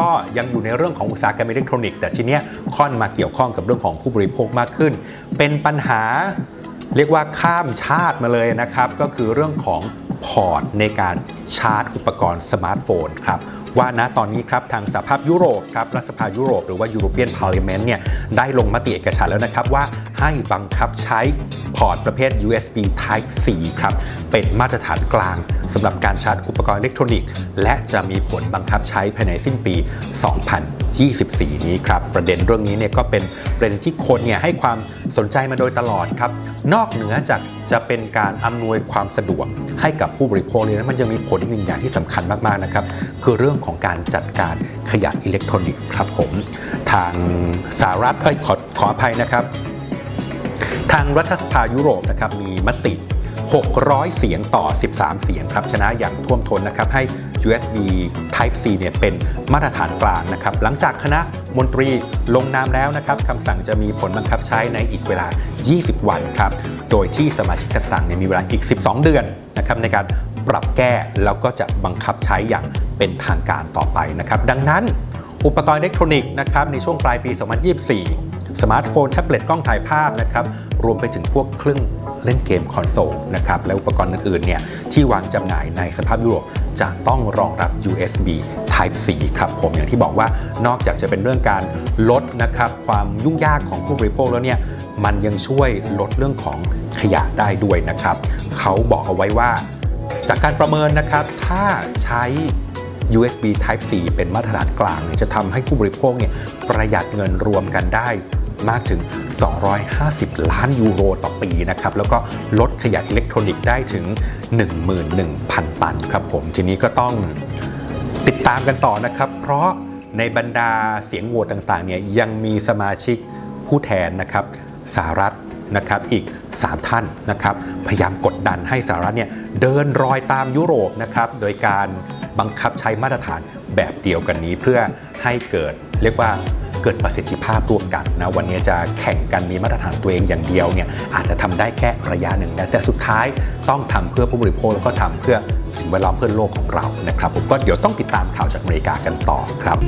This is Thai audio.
ก็ยังอยู่ในเรื่องของอุตสาหกรรมอิเล็กทรอนิกส์แต่ทีเนี้ยค่อนมาเกี่ยวข้องกับเรื่องของผู้บริโภคมากขึ้น เป็นปัญหาเรียกว่าข้ามชาติมาเลยนะครับ ก็คือเรื่องของ พอร์ตในการชาร์จอุปกรณ์สมาร์ทโฟนครับว่าณตอนนี้ครับทางสหภาพยุโรปครับรัฐสภายุโรปหรือว่า European Parliament เนี่ยได้ลงมติเอกฉันแล้วนะครับว่าให้บังคับใช้พอร์ตประเภท USB Type C ครับเป็นมาตรฐานกลางสำหรับการชาร์จอุปกรณ์อิเล็กทรอนิกส์ และจะมีผลบังคับใช้ภายในสิ้นปี 2024 นี้ครับประเด็นเรื่องนี้เนี่ยก็เป็นประเด็นที่คนเนี่ยให้ความสนใจมาโดยตลอดครับนอกเหนือจาก จะเป็นการอำนวยความสะดวกให้กับผู้บริโภคเลยนะมันยังมีผลอีกหนึ่งอย่างที่สำคัญมากๆนะครับ คือเรื่องของการจัดการขยะอิเล็กทรอนิกส์ครับผมทางสหรัฐเอ้ยขอขออภัยนะครับ ทางรัฐสภายุโรปนะครับมีมติ 600 เสียงต่อ 13 เสียงครับชนะอย่างท่วมท้นนะครับให้ USB Type C เนี่ยเป็นมาตรฐานกลางนะครับหลังจากคณะมนตรีลงนามแล้วนะครับคำสั่งจะมีผลบังคับใช้ในอีกเวลา 20 วันครับโดยที่สมาชิกต่างๆเนี่ยมีเวลาอีก 12 เดือนนะครับในการปรับแก้แล้วก็จะบังคับใช้อย่างเป็นทางการต่อไปนะครับดังนั้นอุปกรณ์อิเล็กทรอนิกส์นะครับในช่วงปลายปี 2024 สมาร์ทโฟน แท็บเล็ตกล้องถ่ายภาพนะครับรวมไปถึงพวกเครื่องเล่นเกมคอนโซลนะครับและอุปกรณ์อื่นๆเนี่ยที่วางจำหน่ายในสภาพยุโรปจะต้องรองรับ USB Type C ครับผมอย่างที่บอกว่านอกจากจะเป็นเรื่องการลดนะครับความยุ่งยากของผู้บริโภคแล้วเนี่ยมันยังช่วยลดเรื่องของขยะได้ด้วยนะครับเขาบอกเอาไว้ว่า จากการประเมินนะครับถ้าใช้ USB Type C เป็นมาตรฐานกลาง จะทำให้ผู้บริโภคเนี่ยประหยัดเงินรวมกันได้ มากถึง 250 ล้านยูโรต่อปีนะครับ แล้วก็ลดขยะอิเล็กทรอนิกส์ได้ถึง 11,000 ตันครับผม ทีนี้ก็ต้องติดตามกันต่อนะครับ เพราะในบรรดาเสียงโหวตต่างๆเนี่ยยังมีสมาชิกผู้แทนนะครับสหรัฐนะครับอีก 3 ท่านนะครับพยายามกดดันให้สหรัฐเนี่ยเดินรอยตามยุโรปนะครับโดยการบังคับใช้มาตรฐานแบบเดียวกันนี้เพื่อให้เกิดเรียกว่า เกิดประสิทธิภาพร่วมกันนะวันนี้จะแข่งกันมีมาตรฐานตัวเองอย่างเดียวเนี่ยอาจจะทำได้แค่ระยะหนึ่งนะแต่สุดท้ายต้องทำเพื่อผู้บริโภคแล้วก็ทำเพื่อสิ่งแวดล้อมเพื่อโลกของเรานะครับผมก็เดี๋ยวต้องติดตามข่าวจากอเมริกากันต่อครับ